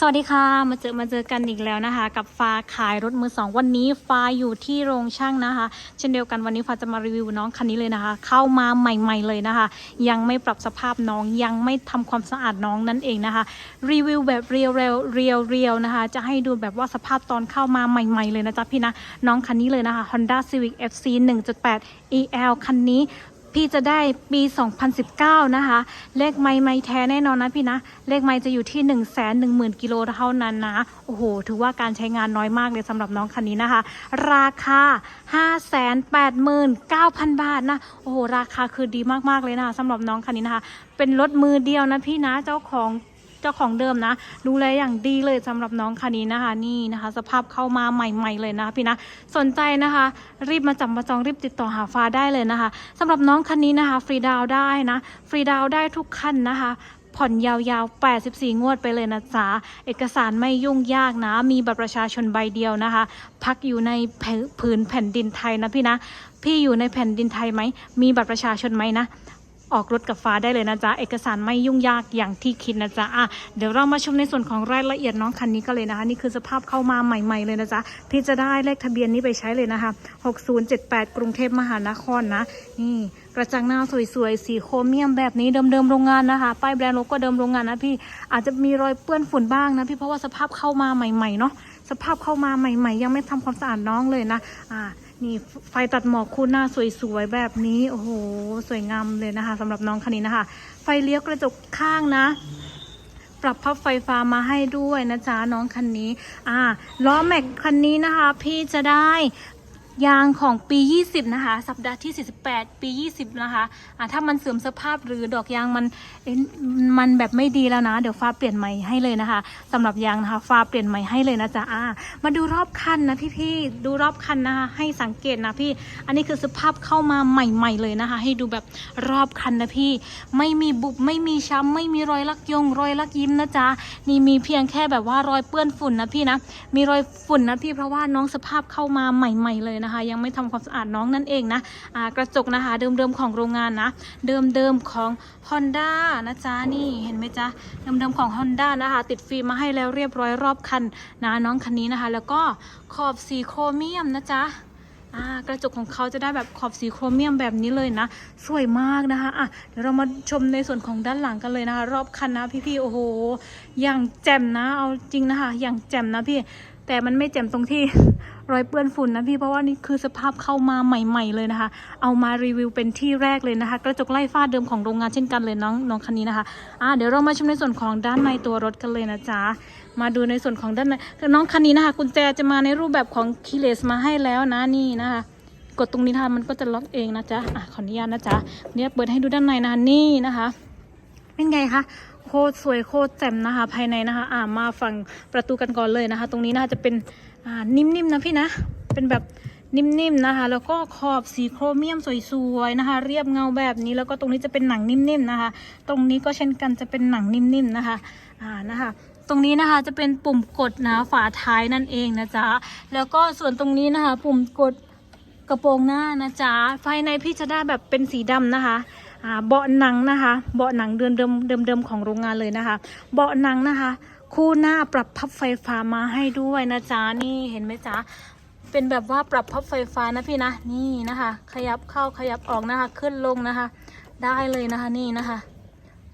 สวัสดีค่ะมาเจอมาเจอกันอีกแล้วนะคะ กับฟ้าขายรถมือสองวันนี้ฟ้าอยู่ที่โรงช่างนะคะ เช่นเดียวกันวันนี้ฟ้าจะมารีวิวน้องคันนี้เลยนะคะ เข้ามาใหม่ๆเลยนะคะ ยังไม่ปรับสภาพน้องยังไม่ทำความสะอาดน้องนั่นเองนะคะ รีวิวแบบเรียวเรียวเรียวเรียวนะคะ จะให้ดูแบบว่าสภาพตอนเข้ามาใหม่ๆเลยนะจ๊ะพี่นะน้องคันนี้เลยนะคะ Honda Civic FC 1.8 EL คันนี้ พี่จะได้ปี 2019 นะคะ เลขไม้ไม้แท้แน่นอนนะพี่นะ เลขไม้จะอยู่ที่ 1 1 0 0 0 0กิโลเท่านั้นนะ โอ้โห ถือว่าการใช้งานน้อยมากเลยสำหรับน้องคันนี้นะคะ ราคา 589,000 บาทนะ โอ้โห ราคาคือดีมากๆเลยนะคะสำหรับน้องคันนี้นะคะ เป็นรถมือเดียวนะพี่นะ เจ้าของ เจ้าของเดิมนะ ดูแลอย่างดีเลยสำหรับน้องคันนี้นะคะ นี่นะคะ สภาพเข้ามาใหม่ ๆ เลยนะคะพี่นะสนใจนะคะ รีบมาจับมาจองรีบติดต่อหาฟ้าได้เลยนะคะสำหรับน้องคันนี้นะคะ ฟรีดาวได้นะฟรีดาวได้ทุกคันนะคะผ่อนยาวๆ 84 งวดไปเลยนะจ๊ะ เอกสารไม่ยุ่งยากนะ มีบัตรประชาชนใบเดียวนะคะ พักอยู่ในผืนแผ่นดินไทยนะพี่นะ พี่อยู่ในแผ่นดินไทยไหม มีบัตรประชาชนไหมนะ ออกรถกับฟ้าได้เลยนะจ๊ะ เอกสารไม่ยุ่งยากอย่างที่คิดนะจ๊ะอะเดี๋ยวเรามาชมในส่วนของรายละเอียดน้องคันนี้กันเลยนะคะ นี่คือสภาพเข้ามาใหม่ ๆเลยนะจ๊ะ พี่จะได้เลขทะเบียนนี้ไปใช้เลยนะคะ 6078 กรุงเทพมหานครนะ นี่กระจังหน้าสวยๆ สีโครเมียมแบบนี้เดิมๆโรงงานนะคะ ป้ายแบรนด์โลโก้เดิมโรงงานนะพี่อาจจะมีรอยเปื้อนฝุ่นบ้างนะพี่เพราะว่าสภาพเข้ามาใหม่ๆเนาะสภาพเข้ามาใหม่ ๆ ยังไม่ทำความสะอาดน้องเลยนะอ่า นี่ไฟตัดหมอกคู่หน้าสวยๆแบบนี้ โอ้โห สวยงามเลยนะคะสำหรับน้องคันนี้นะคะ ไฟเลี้ยวกระจกข้างนะ ปรับพับไฟฟ้ามาให้ด้วยนะจ๊ะน้องคันนี้ อ่าล้อแม็กคันนี้นะคะ พี่จะได้ ยางของปี 20 นะคะ สัปดาห์ที่ 48 ปี 20 นะคะอ่าถ้ามันเสื่อมสภาพหรือดอกยางมันเอ๊ะมันแบบไม่ดีแล้วนะ เดี๋ยวฟ้าเปลี่ยนใหม่ให้เลยนะคะสำหรับยางนะคะ ฟ้าเปลี่ยนใหม่ให้เลยนะจ๊ะอ่ามาดูรอบคันนะพี่ๆดูรอบคันนะคะ ให้สังเกตนะพี่ อันนี้คือสภาพเข้ามาใหม่ ๆ เลยนะคะ ให้ดูแบบรอบคันนะพี่ ไม่มีบุบไม่มีช้ำไม่มีรอยลักยง รอยลักยิ้มนะจ๊ะนี่มีเพียงแค่แบบว่ารอยเปื้อนฝุ่นนะพี่นะมีรอยฝุ่นนะพี่เพราะว่าน้องสภาพเข้ามาใหม่ ๆเลยนะคะ ยังไม่ทำความสะอาดน้องนั่นเองนะกระจกนะคะ เดิมๆของโรงงานนะ เดิมๆของ Honda นะจ๊ะนี่เห็นไหมจ๊ะเดิมๆของ Honda นะคะ ติดฟิล์มมาให้แล้วเรียบร้อยรอบคันนะน้องคันนี้นะคะ แล้วก็ขอบสีโครเมียมนะจ๊ะอ่ากระจกของเขาจะได้แบบขอบสีโครเมียมแบบนี้เลยนะ สวยมากนะคะอะเดี๋ยวเรามาชมในส่วนของด้านหลังกันเลยนะคะ รอบคันนะพี่ๆโอ้โหอย่างแจ่มนะเอาจริงนะคะ อย่างแจ่มนะพี่ แต่มันไม่แจ่มตรงที่รอยเปื้อนฝุ่นนะพี่เพราะว่านี่คือสภาพเข้ามาใหม่ ๆ เลยนะคะ เอามารีวิวเป็นที่แรกเลยนะคะ กระจกไล่ฟ้าเดิมของโรงงานเช่นกันเลยน้องน้องคันนี้นะคะอะเดี๋ยวเรามาชมในส่วนของด้านในตัวรถกันเลยนะจ๊ะมาดูในส่วนของด้านในน้องคันนี้นะคะกุญแจจะมาในรูปแบบของคีเลสมาให้แล้วนะนี่นะคะกดตรงนี้นะคะมันก็จะล็อกเองนะจ๊ะอะขออนุญาตนะจ๊ะเนี่ยเปิดให้ดูด้านในนะนี่นะคะเป็นไงคะ คตรสวยโคตรแจ่มนะคะ ภายในนะคะอ่ามาฝั่งประตูกันก่อนเลยนะคะ ตรงนี้น่าจะเป็นอ่านิ่มๆนะพี่นะ เป็นแบบนิ่มๆนะคะ แล้วก็ขอบสีโครเมียมสวยๆนะคะ เรียบเงาแบบนี้แล้วก็ตรงนี้จะเป็นหนังนิ่มๆนะคะ ตรงนี้ก็เช่นกันจะเป็นหนังนิ่มๆนะคะอ่านะคะตรงนี้นะคะจะเป็นปุ่มกดนะฝาท้ายนั่นเองนะจ๊ะแล้วก็ส่วนตรงนี้นะคะ ปุ่มกดกระโปรงหน้านะจ๊ะภายในพี่จะได้แบบเป็นสีดำนะคะ เบาะหนังนะคะ เบาะหนังเดิมเดิมเดิมเดิมๆของโรงงานเลยนะคะ เบาะหนังนะคะ คู่หน้าปรับพับไฟฟ้ามาให้ด้วยนะจ๊ะนี่เห็นไหมจ๊ะเป็นแบบว่าปรับพับไฟฟ้านะพี่นะนี่นะคะ ขยับเข้าขยับออกนะคะ ขึ้นลงนะคะ ได้เลยนะคะนี่นะคะ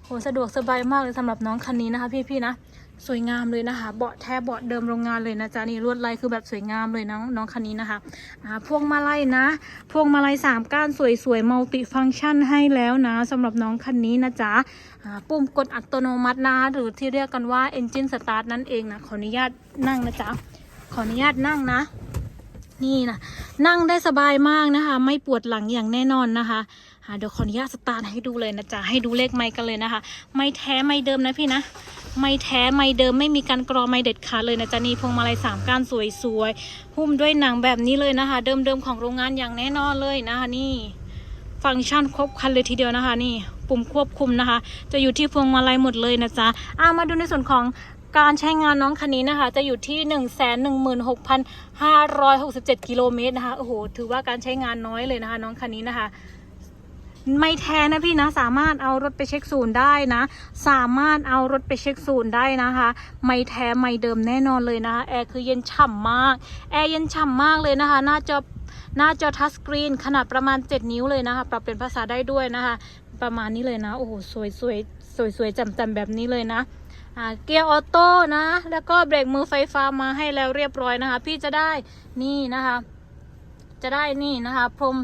โหสะดวกสบายมากเลยสำหรับน้องคันนี้นะคะ พี่ๆนะ สวยงามเลยนะคะ เบาะแท้เบาะเดิมโรงงานเลยนะจ๊ะนี่ลวดลายคือแบบสวยงามเลยน้องน้องคันนี้นะคะอ่าพวงมาลัยนะพวงมาลัยสามก้านสวยๆมัลติฟังก์ชันให้แล้วนะสำหรับน้องคันนี้นะจ๊ะอ่าปุ่มกดอัตโนมัตินะหรือที่เรียกกันว่า Engine Start นั่นเองนะขออนุญาตนั่งนะจ๊ะขออนุญาตนั่งนะ นี่นะนั่งได้สบายมากนะคะ ไม่ปวดหลังอย่างแน่นอนนะคะอ่าเดี๋ยวขออนุญาตสตาร์ทให้ดูเลยนะจ๊ะให้ดูเลขไมค์กันเลยนะคะ ไม่แท้ไม่เดิมนะพี่นะ ไม่แท้ไม่เดิมไม่มีการกรอไม่เด็ดขาดเลยนะจ๊ะนี่พวงมาลัยสามก้านสวยๆหุ้มด้วยหนังแบบนี้เลยนะคะ เดิมๆของโรงงานอย่างแน่นอนเลยนะคะนี่ฟังก์ชันครบครันเลยทีเดียวนะคะ นี่ปุ่มควบคุมนะคะ จะอยู่ที่พวงมาลัยหมดเลยนะจ๊ะอามาดูในส่วนของ การใช้งานน้องคันนี้นะคะ จะอยู่ที่ 1 1 6 5 6 7 กิโลเมตรนะคะโอ้โหถือว่าการใช้งานน้อยเลยนะคะ น้องคันนี้นะคะ ไม่แท้นะพี่นะ สามารถเอารถไปเช็คศูนย์ได้นะ สามารถเอารถไปเช็คศูนย์ได้นะคะ ไม่แท้ไม่เดิมแน่นอนเลยนะคะแอร์คือเย็นฉ่ำมากแอร์เย็นฉ่ำมากเลยนะคะหน้าจอหน้าจอทัชสกรีนขนาดประมาณ 7 นิ้วเลยนะคะ ปรับเป็นภาษาได้ด้วยนะคะ ประมาณนี้เลยนะ โอ้โห สวยสวยสวยสวยจำจำแบบนี้เลยนะ เกียร์ออโต้นะ แล้วก็เบรกมือไฟฟ้ามาให้แล้วเรียบร้อยนะคะ พี่จะได้นี่นะคะ จะได้นี่นะคะพรม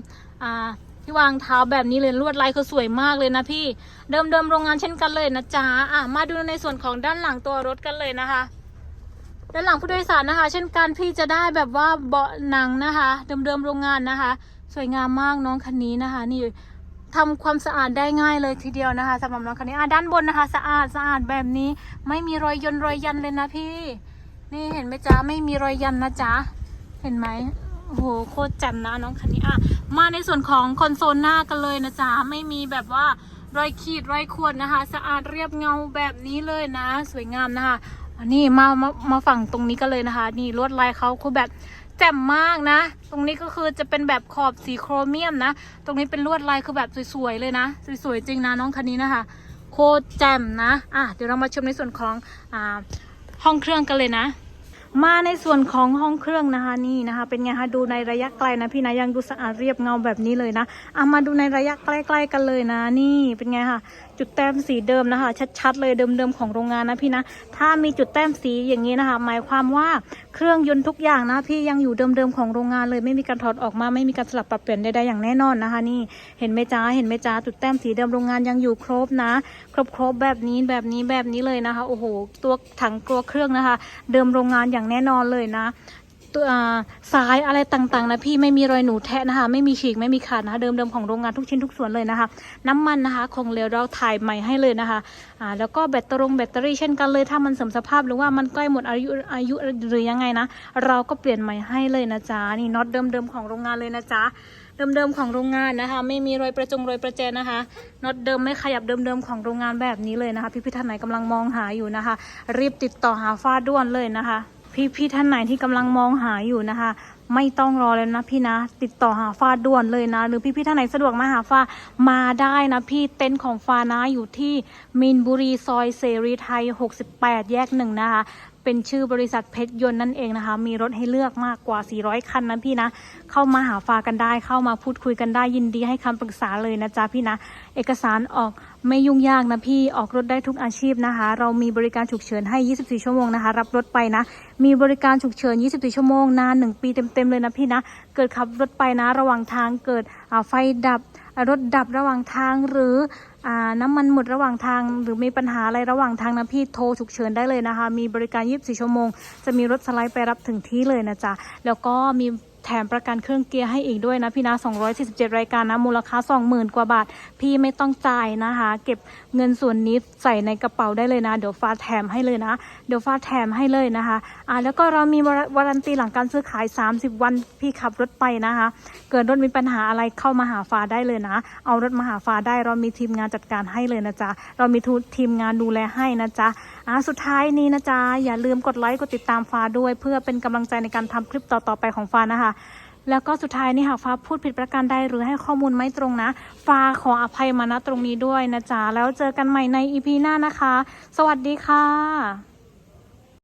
อ่าที่วางเท้าแบบนี้เลยลวดลายคือสวยมากเลยนะพี่ เดิมเดิมโรงงานเช่นกันเลยนะจ๊ะอะมาดูในส่วนของด้านหลังตัวรถกันเลยนะคะ ด้านหลังผู้โดยสารนะคะ เช่นกันพี่จะได้แบบว่าเบาะหนังนะคะ เดิมเดิมโรงงานนะคะ สวยงามมากน้องคันนี้นะคะ นี่ ทำความสะอาดได้ง่ายเลยทีเดียวนะคะสำหรับน้องคันนี้อะด้านบนนะคะ สะอาดสะอาดแบบนี้ ไม่มีรอยยนรอยยันเลยนะพี่ นี่เห็นไหมจ๊ะไม่มีรอยยันนะจ๊ะเห็นไหมโอ้โหโคตรจ่มนะน้องคันนี้อะมาในส่วนของคอนโซลหน้ากันเลยนะจ๊ะไม่มีแบบว่ารอยขีดรอยข่วนนะคะ สะอาดเรียบเงาแบบนี้เลยนะ สวยงามนะคะอันนี้มามามาฝั่งตรงนี้กันเลยนะคะ นี่ลวดลายเขาคือแบบ แจ่มมากนะ ตรงนี้ก็คือจะเป็นแบบขอบสีโครเมียมนะ ตรงนี้เป็นลวดลายคือแบบสวยๆเลยนะ สวยๆจริงนะน้องคันนี้นะคะ โคตรแจ่มนะอะเดี๋ยวเรามาชมในส่วนของอ่าห้องเครื่องกันเลยนะ มาในส่วนของห้องเครื่องนะคะนี่นะคะ เป็นไงคะดูในระยะไกลนะพี่นะยังดูสะอาดเรียบเงาแบบนี้เลยนะเอามาดูในระยะใกล้ ๆกันเลยนะ นี่เป็นไงคะ จุดแต้มสีเดิมนะคะ ชัดๆเลยเดิมๆของโรงงานนะพี่นะ ถ้ามีจุดแต้มสีอย่างนี้นะคะ หมายความว่าเครื่องยนต์ทุกอย่างนะพี่ยังอยู่เดิมๆของโรงงานเลย ไม่มีการถอดออกมาไม่มีการสลับปรับเปลี่ยนใดๆอย่างแน่นอนนะคะ นี่เห็นไหมจ้าเห็นไหมจ้าจุดแต้มสีเดิมโรงงานยังอยู่ครบนะ ครบครบๆแบบนี้แบบนี้แบบนี้เลยนะคะโอ้โหตัวถังตัวเครื่องนะคะ เดิมโรงงานอย่างแน่นอนเลยนะ ตัวอ่าสายอะไรต่างๆนะพี่ไม่มีรอยหนูแทะนะคะ ไม่มีฉีกไม่มีขาดนะคะเดิมๆของโรงงานทุกชิ้นทุกส่วนเลยนะคะ น้ำมันนะคะคงเหลวเราถ่ายใหม่ให้เลยนะคะอ่าแล้วก็แบตเตอรี่แบตเตอรี่เช่นกันเลย ถ้ามันเสื่อมสภาพหรือว่ามันใกล้หมดอายุอายุหรือยังไงนะ เราก็เปลี่ยนใหม่ให้เลยนะจ๊ะนี่น็อตเดิมๆของโรงงานเลยนะจ๊ะเดิมๆของโรงงานนะคะ ไม่มีรอยประจงรอยประแจนะคะน็อตเดิมไม่ขยับเดิมๆของโรงงานแบบนี้เลยนะคะพี่พี่ๆท่านไหนกำลังมองหาอยู่นะคะ รีบติดต่อหาฟ้าด้วนเลยนะคะ พี่พี่ท่านไหนที่กำลังมองหาอยู่นะคะ ไม่ต้องรอแล้วนะพี่นะ ติดต่อหาฟ้าด่วนเลยนะ หรือพี่พี่ท่านไหนสะดวกมาหาฟ้ามาได้นะพี่เต็นท์ของฟ้านะอยู่ที่มีนบุรีซอยเสรีไทย 68 แยกหนึ่งนะคะ เป็นชื่อบริษัทเพชรยนต์นั่นเองนะคะ มีรถให้เลือกมากกว่า 400 คันนะพี่นะ เข้ามาหาฟ้ากันได้ เข้ามาพูดคุยกันได้ยินดีให้คำปรึกษาเลยนะจ๊ะพี่นะ เอกสารออกไม่ยุ่งยากนะพี่ ออกรถได้ทุกอาชีพนะคะ เรามีบริการฉุกเฉินให้ 24 ชั่วโมงนะคะ รับรถไปนะ มีบริการฉุกเฉิน 24 ชั่วโมง นาน 1 ปีเต็มๆเลยนะพี่นะ เกิดขับรถไปนะ ระหว่างทางเกิดไฟดับ รถดับระหว่างทางหรือ น้ำมันหมดระหว่างทาง หรือมีปัญหาอะไรระหว่างทางนะพี่โทรฉุกเฉินได้เลยนะคะ มีบริการ 24 ชั่วโมง จะมีรถสไลด์ไปรับถึงที่เลยนะจ๊ะ แล้วก็มี แถมประกันเครื่องเกียร์ให้อีกด้วยนะพี่นะ 247 รายการนะ มูลค่า 20,000 กว่าบาท พี่ไม่ต้องจ่ายนะคะ เก็บเงินส่วนนี้ใส่ในกระเป๋าได้เลยนะ เดี๋ยวฟ้าแถมให้เลยนะ เดี๋ยวฟ้าแถมให้เลยนะคะอ่าแล้วก็เรามีวารันตีหลังการซื้อขาย 30 วันพี่ขับรถไปนะคะ เกิดรถมีปัญหาอะไรเข้ามาหาฟ้าได้เลยนะ เอารถมาหาฟ้าได้เรามีทีมงานจัดการให้เลยนะจ๊ะเรามีทีมงานดูแลให้นะจ๊ะ อ่าสุดท้ายนี้นะจ๊ะ อย่าลืมกดไลค์กดติดตามฟ้าด้วย เพื่อเป็นกำลังใจในการทำคลิปต่อๆไปของฟ้านะคะ แล้วก็สุดท้ายนี่หากฟ้าพูดผิดประการใดหรือให้ข้อมูลไม่ตรงนะ ฟ้าขออภัยมาณตรงนี้ด้วยนะจ๊ะ แล้วเจอกันใหม่ในอีพีหน้านะคะ สวัสดีค่ะ